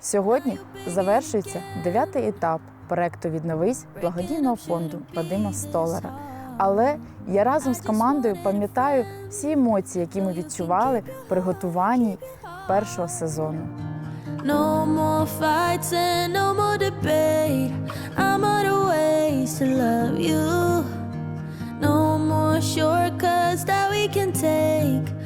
Сьогодні завершується дев'ятий етап проекту Відновись благодійного фонду Вадима Столара. Але я разом з командою пам'ятаю всі емоції, які ми відчували при готуванні першого сезону. No more fights and no more debate. I'm out of ways to love you. No more shortcuts that we can take.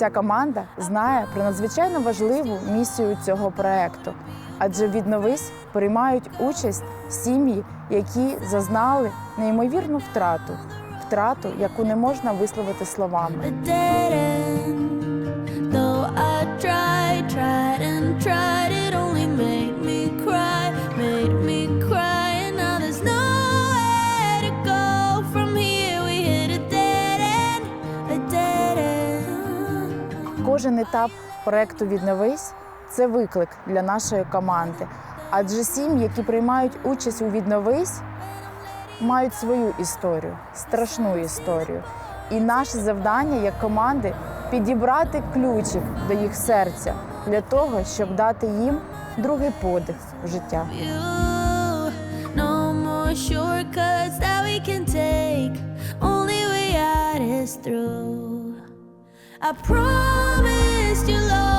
Вся команда знає про надзвичайно важливу місію цього проекту, адже відновись приймають участь сім'ї, які зазнали неймовірну втрату, втрату, яку не можна висловити словами. Кожен етап проекту Відновись це виклик для нашої команди. Адже сім'ї, які приймають участь у відновись, мають свою історію, страшну історію. І наше завдання як команди підібрати ключик до їх серця для того, щоб дати їм другий подих в життя. I promised still love.